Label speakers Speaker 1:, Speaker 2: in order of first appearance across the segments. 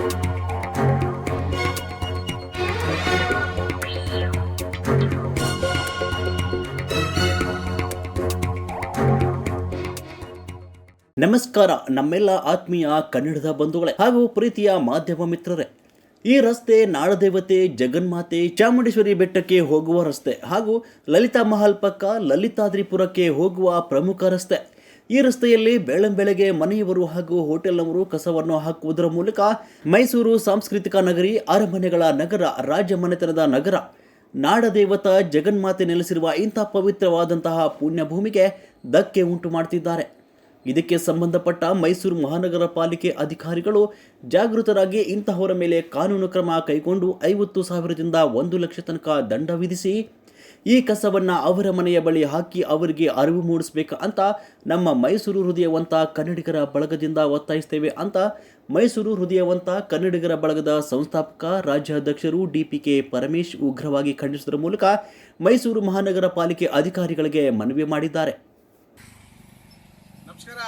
Speaker 1: ನಮಸ್ಕಾರ ನಮ್ಮೆಲ್ಲ ಆತ್ಮೀಯ ಕನ್ನಡದ ಬಂಧುಗಳೇ ಹಾಗೂ ಪ್ರೀತಿಯ ಮಾಧ್ಯಮ ಮಿತ್ರರೇ. ಈ ರಸ್ತೆ ನಾಡದೇವತೆ ಜಗನ್ಮಾತೆ ಚಾಮುಂಡೇಶ್ವರಿ ಬೆಟ್ಟಕ್ಕೆ ಹೋಗುವ ರಸ್ತೆ ಹಾಗೂ ಲಲಿತಾ ಮಹಲ್ ಪಕ್ಕ ಲಲಿತಾದ್ರಿಪುರಕ್ಕೆ ಹೋಗುವ ಪ್ರಮುಖ ರಸ್ತೆ. ಈ ರಸ್ತೆಯಲ್ಲಿ ಬೆಳಂಬೆಳಗ್ಗೆ ಮನೆಯವರು ಹಾಗೂ ಹೋಟೆಲ್ನವರು ಕಸವನ್ನು ಹಾಕುವುದರ ಮೂಲಕ ಮೈಸೂರು ಸಾಂಸ್ಕೃತಿಕ ನಗರಿ, ಅರಮನೆಗಳ ನಗರ, ರಾಜ್ಯ ಮನೆತನದ ನಗರ, ನಾಡದೇವತ ಜಗನ್ಮಾತೆ ನೆಲೆಸಿರುವ ಇಂಥ ಪವಿತ್ರವಾದಂತಹ ಪುಣ್ಯಭೂಮಿಗೆ ಧಕ್ಕೆ ಉಂಟು ಮಾಡ್ತಿದ್ದಾರೆ. ಇದಕ್ಕೆ ಸಂಬಂಧಪಟ್ಟ ಮೈಸೂರು ಮಹಾನಗರ ಪಾಲಿಕೆ ಅಧಿಕಾರಿಗಳು ಜಾಗೃತರಾಗಿ ಇಂತಹವರ ಮೇಲೆ ಕಾನೂನು ಕ್ರಮ ಕೈಗೊಂಡು ಐವತ್ತು ಸಾವಿರದಿಂದ ಒಂದು ಲಕ್ಷ ತನಕ ದಂಡ ವಿಧಿಸಿ ಈ ಕಸವನ್ನು ಅವರ ಮನೆಯ ಬಳಿ ಹಾಕಿ ಅವರಿಗೆ ಅರಿವು ಮೂಡಿಸ್ಬೇಕು ಅಂತ ನಮ್ಮ ಮೈಸೂರು ಹೃದಯವಂತ ಕನ್ನಡಿಗರ ಬಳಗದಿಂದ ಒತ್ತಾಯಿಸ್ತೇವೆ ಅಂತ ಮೈಸೂರು ಹೃದಯವಂತ ಕನ್ನಡಿಗರ ಬಳಗದ ಸಂಸ್ಥಾಪಕ, ರಾಜ್ಯಾಧ್ಯಕ್ಷರು ಡಿ ಪಿ ಕೆ ಪರಮೇಶ್ ಉಗ್ರವಾಗಿ ಖಂಡಿಸುವುದರ ಮೂಲಕ ಮೈಸೂರು ಮಹಾನಗರ ಪಾಲಿಕೆ ಅಧಿಕಾರಿಗಳಿಗೆ ಮನವಿ ಮಾಡಿದ್ದಾರೆ.
Speaker 2: ನಮಸ್ಕಾರ.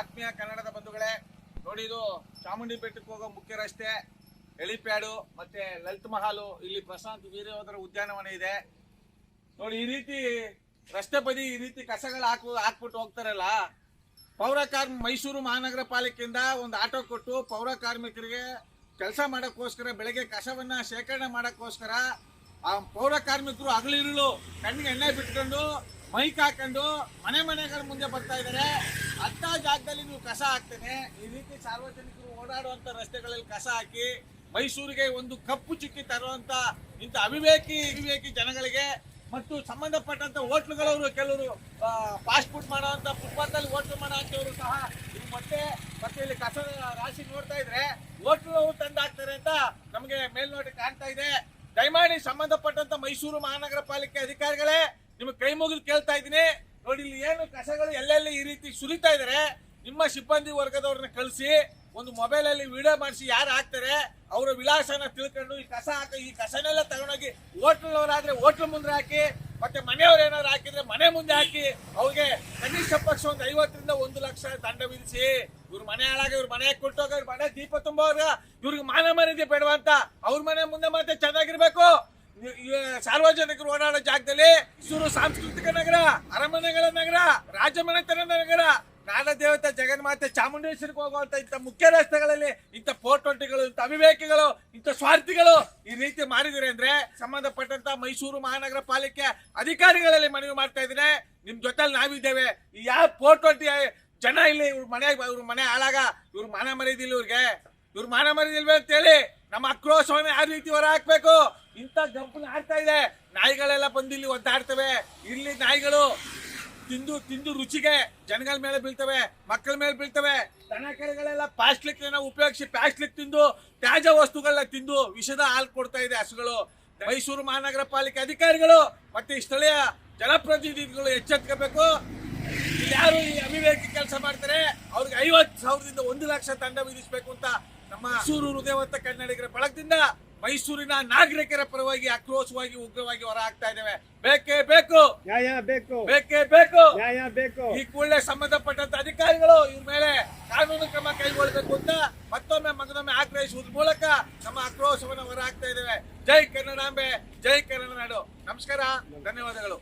Speaker 2: ಆತ್ಮೀಯ ಕನ್ನಡದ ಬಂಧುಗಳೇ, ನೋಡಿ ಚಾಮುಂಡಿ ಬೆಟ್ಟಕ್ಕೆ ಹೋಗೋ ಮುಖ್ಯ ರಸ್ತೆ. ಹೆಲಿಪ್ಯಾಡು ಮತ್ತೆ ಲಲಿತ್ ಮಹಾಲು, ಇಲ್ಲಿ ಪ್ರಶಾಂತ್ ವೀರ್ಯೋಧರ ಉದ್ಯಾನವನ ಇದೆ. ನೋಡಿ, ಈ ರೀತಿ ರಸ್ತೆ ಬದಿ ಈ ರೀತಿ ಕಸಗಳು ಹಾಕು, ಹಾಕ್ಬಿಟ್ಟು ಹೋಗ್ತಾರಲ್ಲ, ಪೌರ ಕಾರ್ಮಿಕ ಮೈಸೂರು ಮಹಾನಗರ ಪಾಲಿಕೆಯಿಂದ ಒಂದು ಆಟೋ ಕೊಟ್ಟು ಪೌರ ಕಾರ್ಮಿಕರಿಗೆ ಕೆಲಸ ಮಾಡೋಕ್ಕೋಸ್ಕರ, ಬೆಳಗ್ಗೆ ಕಸವನ್ನ ಶೇಖರಣೆ ಮಾಡೋಕ್ಕೋಸ್ಕರ, ಆ ಪೌರ ಕಾರ್ಮಿಕರು ಹಗಲಿರುಳು ಕಣ್ಣಿಗೆ ಎಣ್ಣೆ ಬಿಟ್ಕೊಂಡು, ಮೈಕ್ ಹಾಕೊಂಡು ಮನೆ ಮನೆಗಳ ಮುಂದೆ ಬರ್ತಾ ಇದ್ದಾರೆ ಅಂತ ಜಾಗದಲ್ಲಿ ನೀವು ಕಸ ಹಾಕ್ತೇನೆ. ಈ ರೀತಿ ಸಾರ್ವಜನಿಕರು ಓಡಾಡುವಂತ ರಸ್ತೆಗಳಲ್ಲಿ ಕಸ ಹಾಕಿ ಮೈಸೂರಿಗೆ ಒಂದು ಕಪ್ಪು ಚುಕ್ಕಿ ತರುವಂತ ಇಂಥ ಅವಿವೇಕಿ ವಿವೇಕಿ ಜನಗಳಿಗೆ ಮತ್ತು ಸಂಬಂಧಪಟ್ಟಂತ ಹೋಟ್ಲುಗಳವರು ಕೆಲವರು ಫಾಸ್ಟ್ ಫುಡ್ ಮಾಡುವಂತ ಫುಟ್ಪಾತ್ ಅಲ್ಲಿ ಹೋಟ್ಲು ಮಾಡುವಂತವರು ಸಹ ಇದು ಮತ್ತೆ ಮತ್ತೆ ಇಲ್ಲಿ ಕಸ ರಾಶಿ ನೋಡ್ತಾ ಇದ್ರೆ ಹೋಟ್ಲು ತಂದಾಗ್ತಾರೆ ಅಂತ ನಮಗೆ ಮೇಲ್ನೋಟಕ್ಕೆ ಕಾಣ್ತಾ ಇದೆ. ದಯಮಾಡಿ ಸಂಬಂಧಪಟ್ಟಂತ ಮೈಸೂರು ಮಹಾನಗರ ಪಾಲಿಕೆ ಅಧಿಕಾರಿಗಳೇ, ನಿಮಗೆ ಕೈ ಮುಗಿದು ಕೇಳ್ತಾ ಇದ್ದೀನಿ. ನೋಡಿ, ಇಲ್ಲಿ ಏನು ಕಸಗಳು ಎಲ್ಲೆಲ್ಲಿ ಈ ರೀತಿ ಸುರಿತಾ ಇದ್ದಾರೆ ನಿಮ್ಮ ಸಿಬ್ಬಂದಿ ವರ್ಗದವ್ರನ್ನ ಕಳಿಸಿ, ಒಂದು ಮೊಬೈಲ್ ಅಲ್ಲಿ ವಿಡಿಯೋ ಮಾಡಿಸಿ ಯಾರು ಹಾಕ್ತಾರೆ ಅವರ ವಿಳಾಸನ ತಿಳ್ಕೊಂಡು ಈ ಕಸ ಹಾಕಿ, ಈ ಕಸನೆಲ್ಲ ತಗೊಂಡೋಗಿ ಹೋಟ್ಲವರಾದ್ರೆ ಹೋಟ್ಲ್ ಮುಂದೆ ಹಾಕಿ, ಮತ್ತೆ ಮನೆಯವ್ರು ಏನಾದ್ರು ಹಾಕಿದ್ರೆ ಮನೆ ಮುಂದೆ ಹಾಕಿ ಅವ್ರಿಗೆ ಕನಿಷ್ಠ ಪಕ್ಷ ಒಂದು ಐವತ್ತರಿಂದ ಒಂದು ಲಕ್ಷ ದಂಡ ವಿಧಿಸಿ, ಇವ್ರ ಮನೆ ಹಾಳಾಗ, ಇವ್ರ ಮನೆ ಕೊಟ್ಟೋಗ, ಇವ್ರ ಮನೆ ದೀಪ ತುಂಬೋಗ ಇವ್ರಿಗೆ ಮಾನ ಮರ್ಯಾದೆ ಬೇಡವ ಅಂತ ಅವ್ರ ಮನೆ ಮುಂದೆ ಮತ್ತೆ ಚೆನ್ನಾಗಿರ್ಬೇಕು. ಸಾರ್ವಜನಿಕರು ಓಡಾಡೋ ಜಾಗದಲ್ಲಿ ಸಾಂಸ್ಕೃತಿಕ ನಗರ, ಅರಮನೆಗಳ ನಗರ ರಾಜಮನೆತನ ನಗರ ನಾಡ ದೇವತೆ ಜಗನ್ಮಾತೆ ಚಾಮುಂಡೇಶ್ವರಿಗೆ ಹೋಗುವಂತ ಇಂಥ ಮುಖ್ಯ ರಸ್ತೆಗಳಲ್ಲಿ ಇಂಥ ಪೋರ್ಟೊಂಟಿಗಳು ಇಂಥ ಅವಿವೇಕಿಗಳು, ಇಂಥ ಸ್ವಾರ್ಥಿಗಳು ಈ ರೀತಿ ಮಾಡಿದಿರಿ ಅಂದ್ರೆ ಸಂಬಂಧಪಟ್ಟಂತ ಮೈಸೂರು ಮಹಾನಗರ ಪಾಲಿಕೆ ಅಧಿಕಾರಿಗಳಲ್ಲಿ ಮನವಿ ಮಾಡ್ತಾ ಇದ್ದೀನಿ ನಿಮ್ ಜೊತೆಲಿ ನಾವಿದ್ದೇವೆ. ಈ ಯಾವ ಪೋರ್ಟೊಂಟಿ ಜನ ಇಲ್ಲಿ ಇವ್ರ ಮನೆ ಇವ್ರ ಮನೆ ಹಾಳಾಗ ಇವ್ರ ಮಾನ ಮರ್ಯಾದಿಲ್ಲ ಇವ್ರಿಗೆ. ಇವ್ರ ಮಾನ ಅಂತ ಅಂತೇಳಿ ನಮ್ಮ ಆಕ್ರೋಶವನ್ನ ಯಾವ ರೀತಿ ಹೊರ ಹಾಕ್ಬೇಕು. ಇಂಥ ಗಂಪನ ಆಡ್ತಾ ಇದೆ. ನಾಯಿಗಳೆಲ್ಲ ಬಂದು ಇಲ್ಲಿ ಒದ್ದಾಡ್ತವೆ. ಇಲ್ಲಿ ನಾಯಿಗಳು ತಿಂದು ತಿಂದು ರುಚಿಗೆ ಜನಗಳ ಮೇಲೆ ಬೀಳ್ತವೆ, ಮಕ್ಕಳ ಮೇಲೆ ಬೀಳ್ತವೆ. ದನ ಕರುಗಳೆಲ್ಲ ಪ್ಲಾಸ್ಟಿಕ್ ಉಪಯೋಗಿಸಿ ಪ್ಲಾಸ್ಟಿಕ್ ತಿಂದು ತ್ಯಾಜ್ಯ ವಸ್ತುಗಳನ್ನ ತಿಂದು ವಿಷದ ಹಾಲು ಕೊಡ್ತಾ ಇದೆ ಹಸುಗಳು. ಮೈಸೂರು ಮಹಾನಗರ ಪಾಲಿಕೆ ಅಧಿಕಾರಿಗಳು ಮತ್ತೆ ಸ್ಥಳೀಯ ಜನಪ್ರತಿನಿಧಿಗಳು ಎಚ್ಚೆತ್ಕೋಬೇಕು. ಯಾರು ಈ ಅಭಿವ್ಯಕ್ತಿ ಕೆಲಸ ಮಾಡ್ತಾರೆ, ಅವ್ರಿಗೆ ಐವತ್ತು ಸಾವಿರದಿಂದ ಒಂದು ಲಕ್ಷ ದಂಡ ವಿಧಿಸಬೇಕು ಅಂತ ನಮ್ಮ ಮೈಸೂರು ಹೃದಯವಂತ ಕನ್ನಡಿಗರ ಬಳಗದಿಂದ ಮೈಸೂರಿನ ನಾಗರಿಕರ ಪರವಾಗಿ ಆಕ್ರೋಶವಾಗಿ ಉಗ್ರವಾಗಿ ಹೊರ ಆಗ್ತಾ ಇದ್ದೇವೆ. ಬೇಕೇ ಬೇಕು.
Speaker 3: ನ್ಯಾಯ ಬೇಕು.
Speaker 2: ಬೇಕೇ ಬೇಕು.
Speaker 3: ನ್ಯಾಯ ಬೇಕು.
Speaker 2: ಈ ಕೂಡಲೇ ಸಂಬಂಧಪಟ್ಟಂತ ಅಧಿಕಾರಿಗಳು ಇವ್ರ ಮೇಲೆ ಕಾನೂನು ಕ್ರಮ ಕೈಗೊಳ್ಳಬೇಕು ಅಂತ ಮತ್ತೊಮ್ಮೆ ಮಗದೊಮ್ಮೆ ಆಗ್ರಹಿಸುವುದ್ರ ಮೂಲಕ ನಮ್ಮ ಆಕ್ರೋಶವನ್ನು ಹೊರ ಹಾಕ್ತಾ ಇದ್ದೇವೆ. ಜೈ ಕನ್ನಡಾಂಬೆ ಜೈ ಕನ್ನಡ ನಾಡು. ನಮಸ್ಕಾರ ಧನ್ಯವಾದಗಳು.